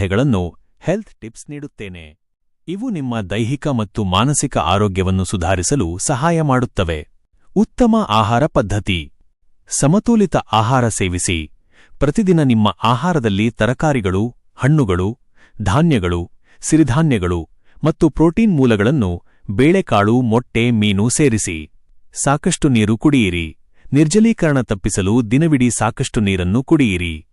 ಸಲಹೆಗಳನ್ನು health tips ನೀಡುತ್ತೇನೆ. ಇವು ನಿಮ್ಮ ದೈಹಿಕ ಮತ್ತು ಮಾನಸಿಕ ಆರೋಗ್ಯವನ್ನು ಸುಧಾರಿಸಲು ಸಹಾಯ ಮಾಡುತ್ತವೆ. ಉತ್ತಮ ಆಹಾರ ಪದ್ಧತಿ. ಸಮತೋಲಿತ ಆಹಾರ ಸೇವಿಸಿ. ಪ್ರತಿದಿನ ನಿಮ್ಮ ಆಹಾರದಲ್ಲಿ ತರಕಾರಿಗಳು, ಹಣ್ಣುಗಳು, ಧಾನ್ಯಗಳು, ಸಿರಿಧಾನ್ಯಗಳು ಮತ್ತು ಪ್ರೋಟೀನ್ ಮೂಲಗಳನ್ನು ಬೇಳೆಕಾಳು, ಮೊಟ್ಟೆ, ಮೀನು ಸೇರಿಸಿ. ಸಾಕಷ್ಟು ನೀರು ಕುಡಿಯಿರಿ. ನಿರ್ಜಲೀಕರಣ ತಪ್ಪಿಸಲು ದಿನವಿಡೀ ಸಾಕಷ್ಟು ನೀರನ್ನು ಕುಡಿಯಿರಿ.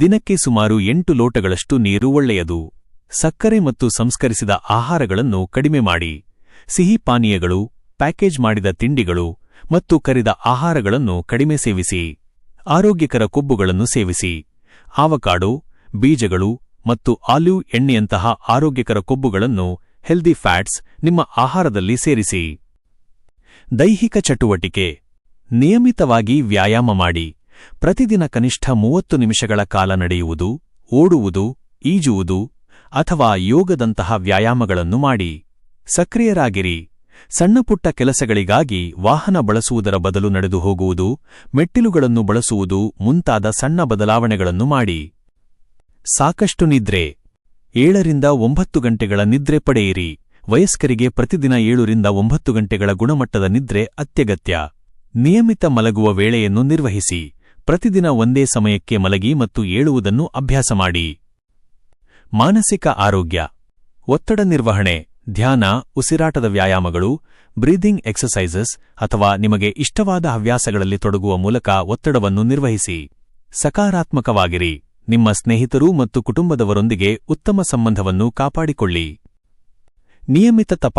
ದಿನಕ್ಕೆ ಸುಮಾರು ಎಂಟು ಲೋಟಗಳಷ್ಟು ನೀರು ಒಳ್ಳೆಯದು. ಸಕ್ಕರೆ ಮತ್ತು ಸಂಸ್ಕರಿಸಿದ ಆಹಾರಗಳನ್ನು ಕಡಿಮೆ ಮಾಡಿ. ಸಿಹಿ ಪಾನೀಯಗಳು, ಪ್ಯಾಕೇಜ್ ಮಾಡಿದ ತಿಂಡಿಗಳು ಮತ್ತು ಕರಿದ ಆಹಾರಗಳನ್ನು ಕಡಿಮೆ ಸೇವಿಸಿ. ಆರೋಗ್ಯಕರ ಕೊಬ್ಬುಗಳನ್ನು ಸೇವಿಸಿ. ಆವಕಾಡೋ, ಬೀಜಗಳು ಮತ್ತು ಆಲಿವ್ ಎಣ್ಣೆಯಂತಹ ಆರೋಗ್ಯಕರ ಕೊಬ್ಬುಗಳನ್ನು ಹೆಲ್ದಿ ಫ್ಯಾಟ್ಸ್ ನಿಮ್ಮ ಆಹಾರದಲ್ಲಿ ಸೇರಿಸಿ. ದೈಹಿಕ ಚಟುವಟಿಕೆ. ನಿಯಮಿತವಾಗಿ ವ್ಯಾಯಾಮ ಮಾಡಿ. ಪ್ರತಿದಿನ ಕನಿಷ್ಠ ಮೂವತ್ತು ನಿಮಿಷಗಳ ಕಾಲ ನಡೆಯುವುದು, ಓಡುವುದು, ಈಜುವುದು ಅಥವಾ ಯೋಗದಂತಹ ವ್ಯಾಯಾಮಗಳನ್ನು ಮಾಡಿ. ಸಕ್ರಿಯರಾಗಿರಿ. ಸಣ್ಣಪುಟ್ಟ ಕೆಲಸಗಳಿಗಾಗಿ ವಾಹನ ಬಳಸುವುದರ ಬದಲು ನಡೆದು ಹೋಗುವುದು, ಮೆಟ್ಟಿಲುಗಳನ್ನು ಬಳಸುವುದು ಮುಂತಾದ ಸಣ್ಣ ಬದಲಾವಣೆಗಳನ್ನು ಮಾಡಿ. ಸಾಕಷ್ಟು ನಿದ್ರೆ. ಏಳರಿಂದ ಒಂಬತ್ತು ಗಂಟೆಗಳ ನಿದ್ರೆ ಪಡೆಯಿರಿ. ವಯಸ್ಕರಿಗೆ ಪ್ರತಿದಿನ ಏಳರಿಂದ ಒಂಬತ್ತು ಗಂಟೆಗಳ ಗುಣಮಟ್ಟದ ನಿದ್ರೆ ಅತ್ಯಗತ್ಯ. ನಿಯಮಿತ ಮಲಗುವ ವೇಳೆಯನ್ನು ನಿರ್ವಹಿಸಿ. ಪ್ರತಿದಿನ ಒಂದೇ ಸಮಯಕ್ಕೆ ಮಲಗಿ ಮತ್ತು ಏಳುವುದನ್ನು ಅಭ್ಯಾಸ ಮಾಡಿ. ಮಾನಸಿಕ ಆರೋಗ್ಯ. ಒತ್ತಡ ನಿರ್ವಹಣೆ, ಧ್ಯಾನ, ಉಸಿರಾಟದ ವ್ಯಾಯಾಮಗಳು, ಬ್ರೀದಿಂಗ್ ಎಕ್ಸಸೈಸಸ್ ಅಥವಾ ನಿಮಗೆ ಇಷ್ಟವಾದ ಹವ್ಯಾಸಗಳಲ್ಲಿ ತೊಡಗುವ ಮೂಲಕ ಒತ್ತಡವನ್ನು ನಿರ್ವಹಿಸಿ. ಸಕಾರಾತ್ಮಕವಾಗಿರಿ. ನಿಮ್ಮ ಸ್ನೇಹಿತರು ಮತ್ತು ಕುಟುಂಬದವರೊಂದಿಗೆ ಉತ್ತಮ ಸಂಬಂಧವನ್ನು ಕಾಪಾಡಿಕೊಳ್ಳಿ. ನಿಯಮಿತ ತಪಾ